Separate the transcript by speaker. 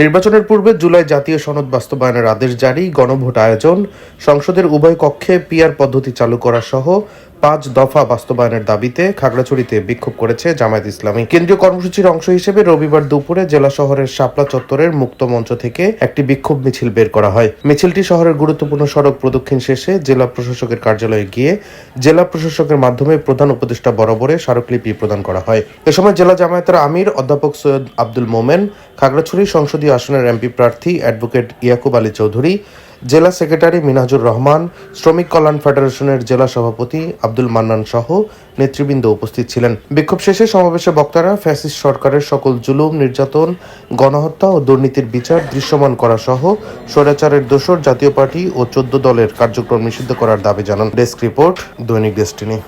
Speaker 1: নির্বাচনের পূর্বে জুলাই জাতীয় সনদ বাস্তবায়নের আদেশ জারি, গণভোট আয়োজন, সংসদের উভয় কক্ষে পিআর পদ্ধতি চালু করা সহ পাঁচ দফা বাস্তবায়নের দাবিতে খাগড়াছড়িতে বিক্ষোভ করেছে জামায়াত ইসলামী। কেন্দ্রীয় কর্মসূচির অংশ হিসেবে রবিবার দুপুরে জেলা শহরের শাপলা চত্বরের মুক্ত মঞ্চ থেকে একটি বিক্ষোভ মিছিল বের করা হয়। মিছিলটি শহরের গুরুত্বপূর্ণ সড়ক প্রদক্ষিণ শেষে জেলা প্রশাসকের কার্যালয়ে গিয়ে জেলা প্রশাসকের মাধ্যমে প্রধান উপদেষ্টা বরাবরে স্মারকলিপি প্রদান করা হয়। এ সময় জেলা জামায়াতের আমির অধ্যাপক সৈয়দ আব্দুল মোমেন, খাগড়াছড়ি সংসদীয় আসনের এমপি প্রার্থী অ্যাডভোকেট ইয়াকুব আলী চৌধুরী জেলা সেক্রেটারি মিনাজুর রহমান, শ্রমিক কল্যাণ ফেডারেশনের জেলা সভাপতি আব্দুল মান্নান সহ নেতৃবৃন্দ উপস্থিত ছিলেন। বিক্ষোভ শেষে সমাবেশে বক্তারা ফ্যাসিস সরকারের সকল জুলুম, নির্যাতন, গণহত্যা ও দুর্নীতির বিচার দৃশ্যমান করা সহ স্বৈরাচারের দোষর জাতীয় পার্টি ও চোদ্দ দলের কার্যক্রম নিষিদ্ধ করার দাবি জানান। ডেস্ক রিপোর্ট দৈনিক ডেস্টিনি।